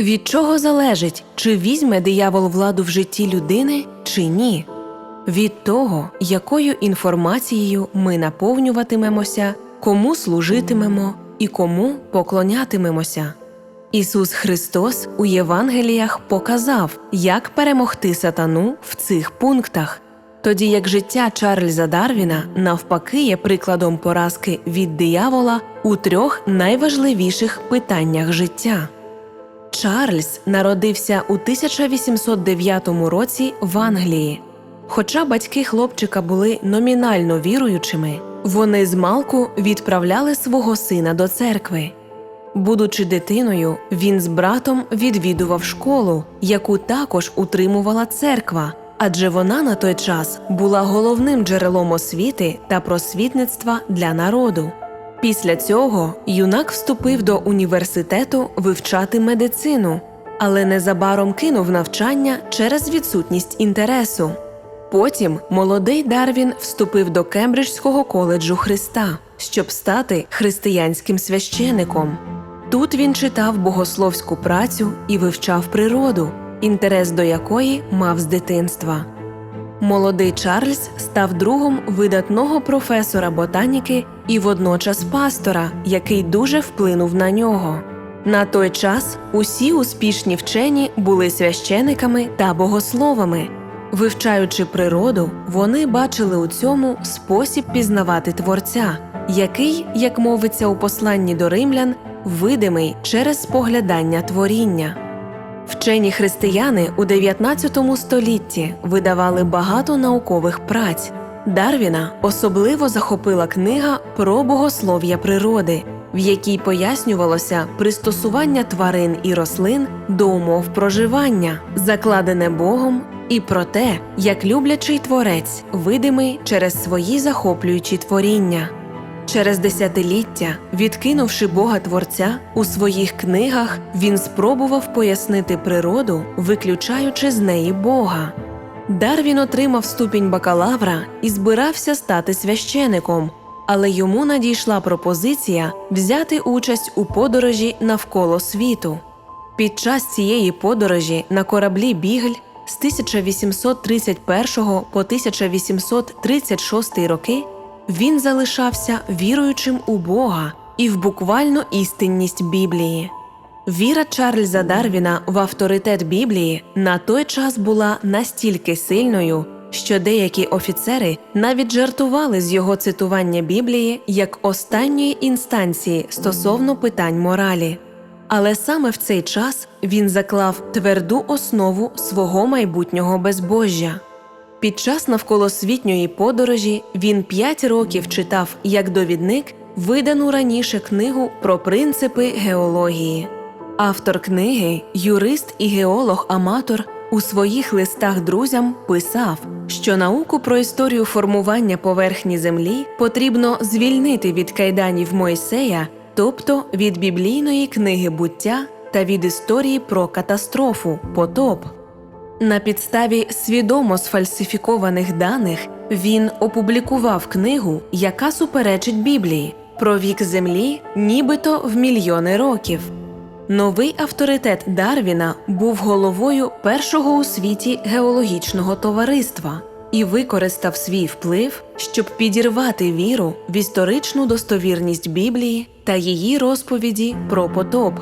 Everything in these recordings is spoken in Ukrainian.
Від чого залежить, чи візьме диявол владу в житті людини, чи ні? Від того, якою інформацією ми наповнюватимемося, кому служитимемо і кому поклонятимемося. Ісус Христос у Євангеліях показав, як перемогти сатану в цих пунктах, тоді як життя Чарльза Дарвіна навпаки є прикладом поразки від диявола у трьох найважливіших питаннях життя. Чарльз народився у 1809 році в Англії. Хоча батьки хлопчика були номінально віруючими, вони змалку відправляли свого сина до церкви. Будучи дитиною, він з братом відвідував школу, яку також утримувала церква, адже вона на той час була головним джерелом освіти та просвітництва для народу. Після цього юнак вступив до університету вивчати медицину, але незабаром кинув навчання через відсутність інтересу. Потім молодий Дарвін вступив до Кембриджського коледжу Христа, щоб стати християнським священиком. Тут він читав богословську працю і вивчав природу, інтерес до якої мав з дитинства. Молодий Чарльз став другом видатного професора ботаніки і водночас пастора, який дуже вплинув на нього. На той час усі успішні вчені були священиками та богословами. Вивчаючи природу, вони бачили у цьому спосіб пізнавати творця, який, як мовиться у посланні до римлян, видимий через споглядання творіння. Вчені християни у 19 столітті видавали багато наукових праць. Дарвіна особливо захопила книга про богослов'я природи, в якій пояснювалося пристосування тварин і рослин до умов проживання, закладене Богом, і про те, як люблячий творець видимий через свої захоплюючі творіння. Через десятиліття, відкинувши Бога Творця, у своїх книгах він спробував пояснити природу, виключаючи з неї Бога. Дарвін отримав ступінь бакалавра і збирався стати священиком, але йому надійшла пропозиція взяти участь у подорожі навколо світу. Під час цієї подорожі на кораблі Бігль з 1831 по 1836 роки він залишався віруючим у Бога і в буквальну істинність Біблії. Віра Чарльза Дарвіна в авторитет Біблії на той час була настільки сильною, що деякі офіцери навіть жартували з його цитування Біблії як останньої інстанції стосовно питань моралі. Але саме в цей час він заклав тверду основу свого майбутнього безбожжя. Під час навколосвітньої подорожі він п'ять років читав як довідник видану раніше книгу про принципи геології. Автор книги, юрист і геолог-аматор, у своїх листах друзям писав, що науку про історію формування поверхні землі потрібно звільнити від кайданів Мойсея, тобто від біблійної книги буття та від історії про катастрофу потоп. На підставі свідомо сфальсифікованих даних він опублікував книгу, яка суперечить Біблії про вік Землі, нібито в мільйони років. Новий авторитет Дарвіна був головою першого у світі геологічного товариства і використав свій вплив, щоб підірвати віру в історичну достовірність Біблії та її розповіді про потоп.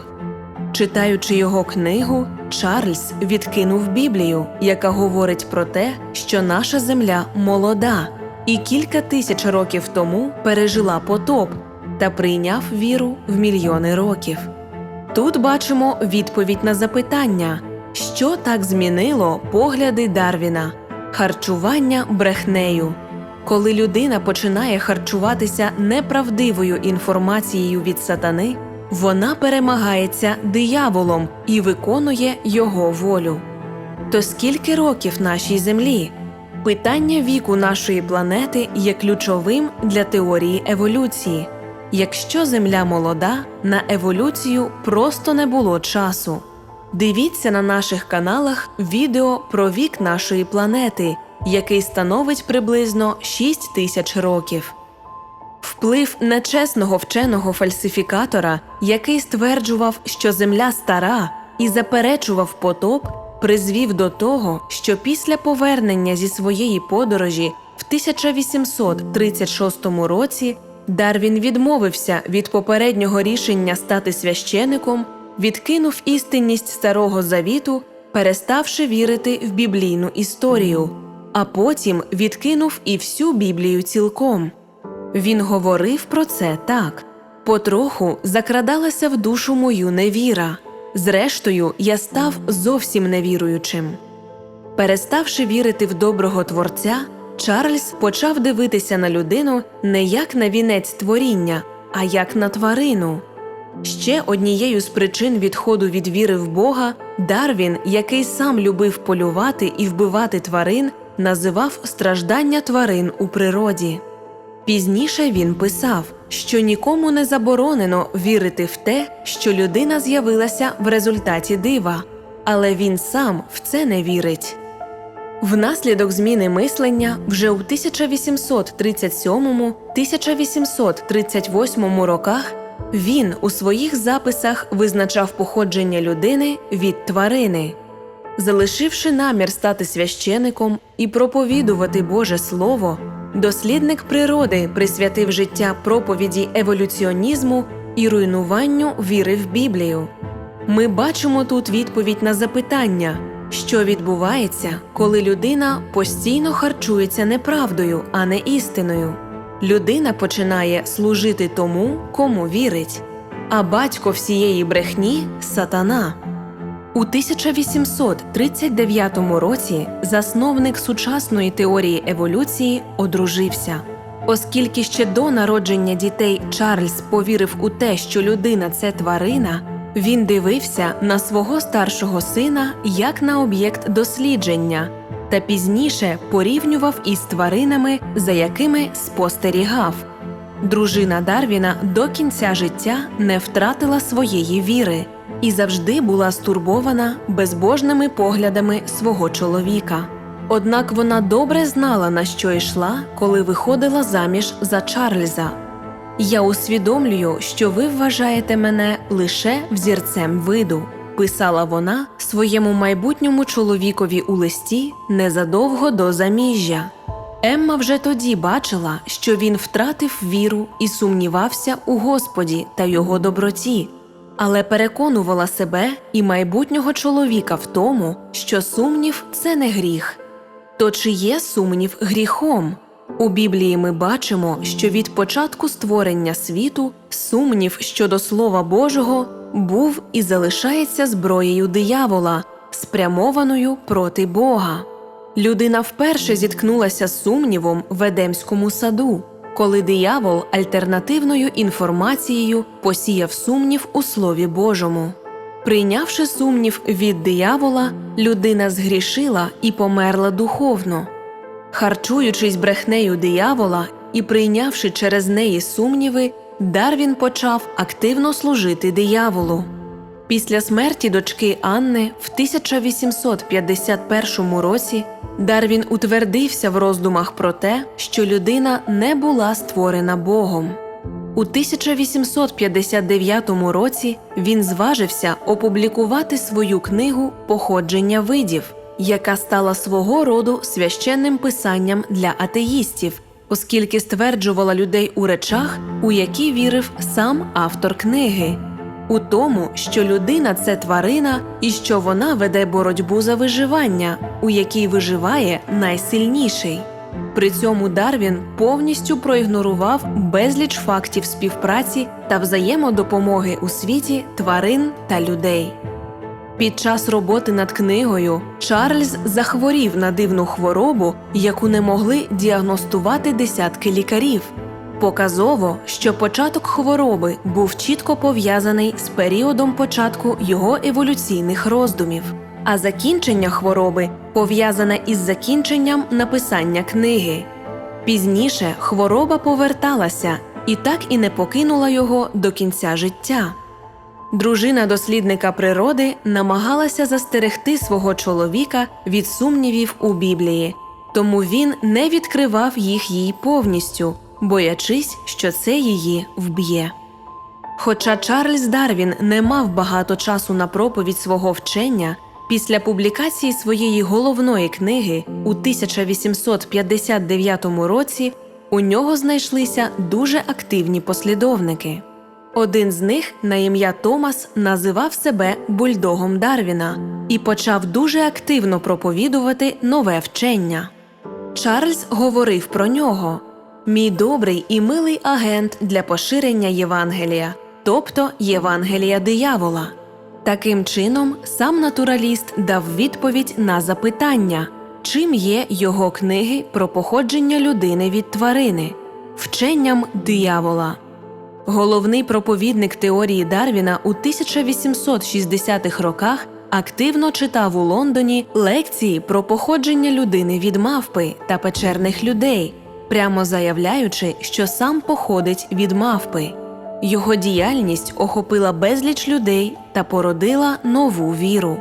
Читаючи його книгу, Чарльз відкинув Біблію, яка говорить про те, що наша земля молода і кілька тисяч років тому пережила потоп та прийняв віру в мільйони років. Тут бачимо відповідь на запитання, що так змінило погляди Дарвіна харчування брехнею. Коли людина починає харчуватися неправдивою інформацією від сатани, вона перемагається дияволом і виконує його волю. То скільки років нашій землі? Питання віку нашої планети є ключовим для теорії еволюції. Якщо Земля молода, на еволюцію просто не було часу. Дивіться на наших каналах відео про вік нашої планети, який становить приблизно 6 тисяч років. Вплив нечесного вченого фальсифікатора, який стверджував, що Земля стара, і заперечував потоп, призвів до того, що після повернення зі своєї подорожі в 1836 році Дарвін відмовився від попереднього рішення стати священиком, відкинув істинність Старого Завіту, переставши вірити в біблійну історію, а потім відкинув і всю Біблію цілком. Він говорив про це так. Потроху закрадалася в душу мою невіра. Зрештою, я став зовсім невіруючим. Переставши вірити в доброго творця, Чарльз почав дивитися на людину не як на вінець творіння, а як на тварину. Ще однією з причин відходу від віри в Бога Дарвін, який сам любив полювати і вбивати тварин, називав страждання тварин у природі. Пізніше він писав, що нікому не заборонено вірити в те, що людина з'явилася в результаті дива, але він сам в це не вірить. Внаслідок зміни мислення вже у 1837-1838 роках він у своїх записах визначав походження людини від тварини. Залишивши намір стати священиком і проповідувати Боже Слово, дослідник природи присвятив життя проповіді еволюціонізму і руйнуванню віри в Біблію. Ми бачимо тут відповідь на запитання, що відбувається, коли людина постійно харчується неправдою, а не істиною. Людина починає служити тому, кому вірить, а батько всієї брехні сатана. У 1839 році засновник сучасної теорії еволюції одружився. Оскільки ще до народження дітей Чарльз повірив у те, що людина це тварина, він дивився на свого старшого сина як на об'єкт дослідження, та пізніше порівнював із тваринами, за якими спостерігав. Дружина Дарвіна до кінця життя не втратила своєї віри і завжди була стурбована безбожними поглядами свого чоловіка. Однак вона добре знала, на що йшла, коли виходила заміж за Чарльза. Я усвідомлюю, що ви вважаєте мене лише взірцем виду, писала вона своєму майбутньому чоловікові у листі незадовго до заміжжя. Емма вже тоді бачила, що він втратив віру і сумнівався у Господі та його доброті, але переконувала себе і майбутнього чоловіка в тому, що сумнів це не гріх. То чи є сумнів гріхом? У Біблії ми бачимо, що від початку створення світу сумнів щодо Слова Божого був і залишається зброєю диявола, спрямованою проти Бога. Людина вперше зіткнулася з сумнівом в Едемському саду, коли диявол альтернативною інформацією посіяв сумнів у Слові Божому. Прийнявши сумнів від диявола, людина згрішила і померла духовно. Харчуючись брехнею диявола і прийнявши через неї сумніви, Дарвін почав активно служити дияволу. Після смерті дочки Анни в 1851 році Дарвін утвердився в роздумах про те, що людина не була створена Богом. У 1859 році він зважився опублікувати свою книгу Походження видів, яка стала свого роду священним писанням для атеїстів, оскільки стверджувала людей у речах, у які вірив сам автор книги, у тому, що людина це тварина і що вона веде боротьбу за виживання, у якій виживає найсильніший. При цьому Дарвін повністю проігнорував безліч фактів співпраці та взаємодопомоги у світі тварин та людей. Під час роботи над книгою Чарльз захворів на дивну хворобу, яку не могли діагностувати десятки лікарів. Показово, що початок хвороби був чітко пов'язаний з періодом початку його еволюційних роздумів, а закінчення хвороби пов'язане із закінченням написання книги. Пізніше хвороба поверталася і так і не покинула його до кінця життя. Дружина дослідника природи намагалася застерегти свого чоловіка від сумнівів у Біблії, тому він не відкривав їх їй повністю, боячись, що це її вб'є. Хоча Чарльз Дарвін не мав багато часу на проповідь свого вчення, після публікації своєї головної книги у 1859 році у нього знайшлися дуже активні послідовники. Один з них, на ім'я Томас, називав себе бульдогом Дарвіна і почав дуже активно проповідувати нове вчення. Чарльз говорив про нього мій добрий і милий агент для поширення Євангелія, тобто Євангелія диявола. Таким чином, сам натураліст дав відповідь на запитання, чим є його книги про походження людини від тварини, вченням диявола. Головний проповідник теорії Дарвіна у 1860-х роках активно читав у Лондоні лекції про походження людини від мавпи та печерних людей, прямо заявляючи, що сам походить від мавпи. Його діяльність охопила безліч людей та породила нову віру.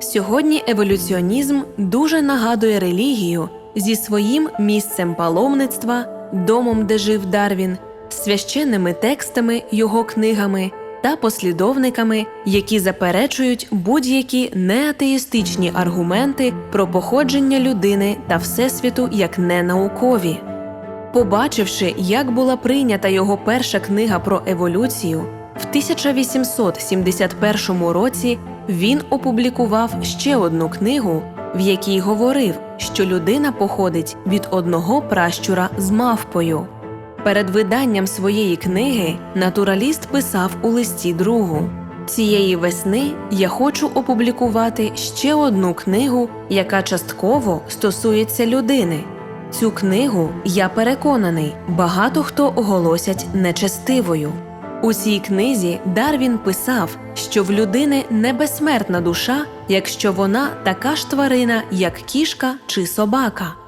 Сьогодні еволюціонізм дуже нагадує релігію зі своїм місцем паломництва, домом, де жив Дарвін, священними текстами, його книгами та послідовниками, які заперечують будь-які неатеїстичні аргументи про походження людини та всесвіту як ненаукові. Побачивши, як була прийнята його перша книга про еволюцію, в 1871 році він опублікував ще одну книгу, в якій говорив, що людина походить від одного пращура з мавпою. Перед виданням своєї книги натураліст писав у листі другу. Цієї весни я хочу опублікувати ще одну книгу, яка частково стосується людини. Цю книгу, я переконаний, багато хто оголосять нечестивою. У цій книзі Дарвін писав, що в людини не безсмертна душа, якщо вона така ж тварина, як кішка чи собака.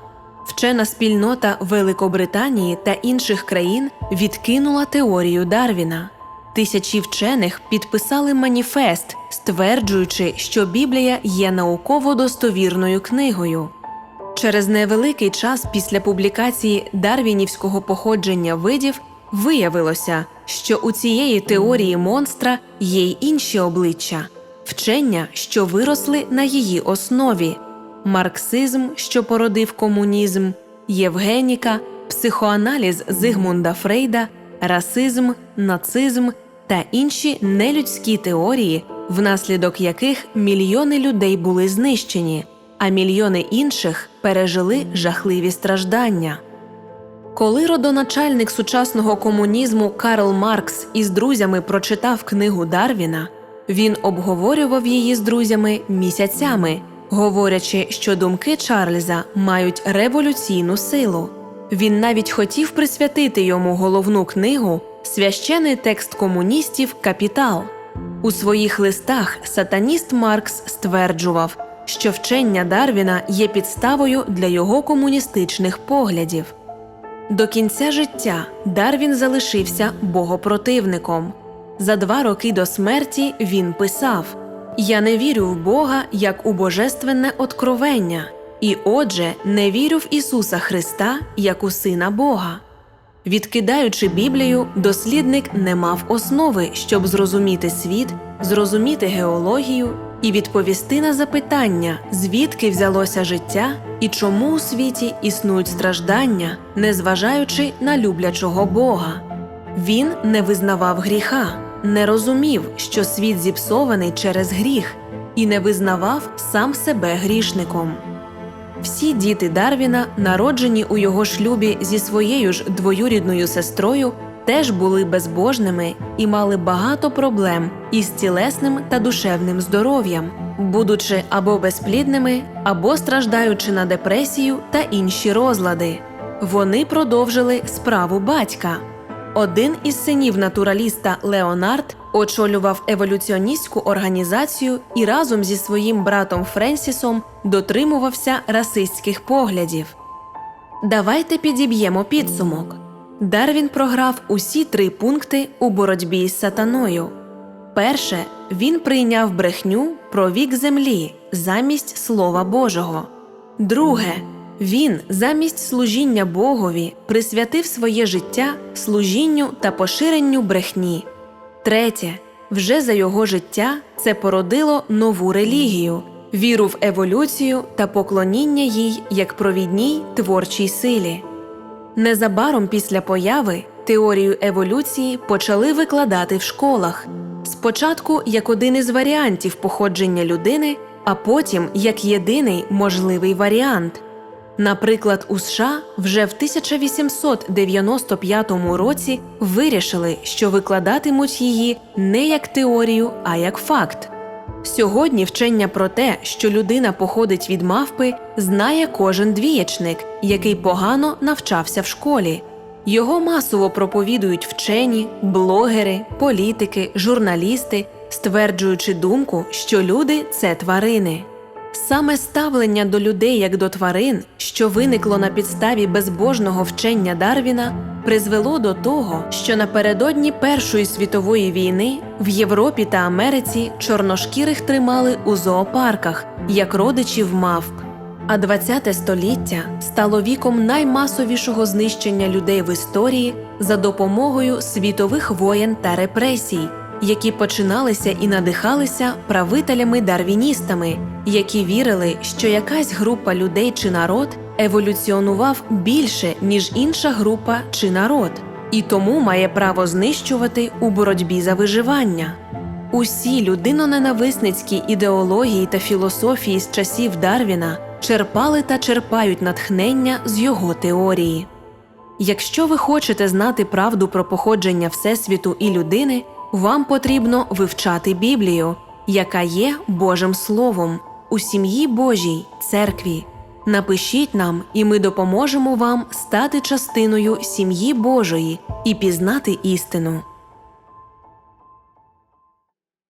Вчена спільнота Великобританії та інших країн відкинула теорію Дарвіна. Тисячі вчених підписали маніфест, стверджуючи, що Біблія є науково достовірною книгою. Через невеликий час після публікації дарвінівського походження видів виявилося, що у цієї теорії монстра є й інші обличчя, вчення, що виросли на її основі марксизм, що породив комунізм, євгеніка, психоаналіз Зигмунда Фрейда, расизм, нацизм та інші нелюдські теорії, внаслідок яких мільйони людей були знищені, а мільйони інших пережили жахливі страждання. Коли родоначальник сучасного комунізму Карл Маркс із друзями прочитав книгу Дарвіна, він обговорював її з друзями місяцями, говорячи, що думки Чарльза мають революційну силу. Він навіть хотів присвятити йому головну книгу священий текст комуністів Капітал. У своїх листах сатаніст Маркс стверджував, що вчення Дарвіна є підставою для його комуністичних поглядів. До кінця життя Дарвін залишився богопротивником. За два роки до смерті він писав: Я не вірю в Бога як у божественне откровення, і отже, не вірю в Ісуса Христа як у Сина Бога. Відкидаючи Біблію, дослідник не мав основи, щоб зрозуміти світ, зрозуміти геологію і відповісти на запитання, звідки взялося життя і чому у світі існують страждання, незважаючи на люблячого Бога. Він не визнавав гріха, не розумів, що світ зіпсований через гріх, і не визнавав сам себе грішником. Всі діти Дарвіна, народжені у його шлюбі зі своєю ж двоюрідною сестрою, теж були безбожними і мали багато проблем із тілесним та душевним здоров'ям, будучи або безплідними, або страждаючи на депресію та інші розлади. Вони продовжили справу батька. Один із синів натураліста Леонард очолював еволюціоністську організацію і разом зі своїм братом Френсісом дотримувався расистських поглядів. Давайте підіб'ємо підсумок. Дарвін програв усі три пункти у боротьбі з сатаною. Перше, він прийняв брехню про вік землі замість Слова Божого. Друге, він замість служіння Богові присвятив своє життя служінню та поширенню брехні. Третє, вже за його життя це породило нову релігію, віру в еволюцію та поклоніння їй як провідній творчій силі. Незабаром після появи теорію еволюції почали викладати в школах, спочатку як один із варіантів походження людини, а потім як єдиний можливий варіант. Наприклад, у США вже в 1895 році вирішили, що викладатимуть її не як теорію, а як факт. Сьогодні вчення про те, що людина походить від мавпи, знає кожен двієчник, який погано навчався в школі. Його масово проповідують вчені, блогери, політики, журналісти, стверджуючи думку, що люди це тварини. Саме ставлення до людей як до тварин, що виникло на підставі безбожного вчення Дарвіна, призвело до того, що напередодні Першої світової війни в Європі та Америці чорношкірих тримали у зоопарках як родичів мавп. А ХХ століття стало віком наймасовішого знищення людей в історії за допомогою світових воєн та репресій, які починалися і надихалися правителями-дарвіністами, які вірили, що якась група людей чи народ еволюціонував більше, ніж інша група чи народ, і тому має право знищувати у боротьбі за виживання. Усі людиноненависницькі ідеології та філософії з часів Дарвіна черпали та черпають натхнення з його теорії. Якщо ви хочете знати правду про походження Всесвіту і людини, вам потрібно вивчати Біблію, яка є Божим Словом у сім'ї Божій, церкві. Напишіть нам, і ми допоможемо вам стати частиною сім'ї Божої і пізнати істину.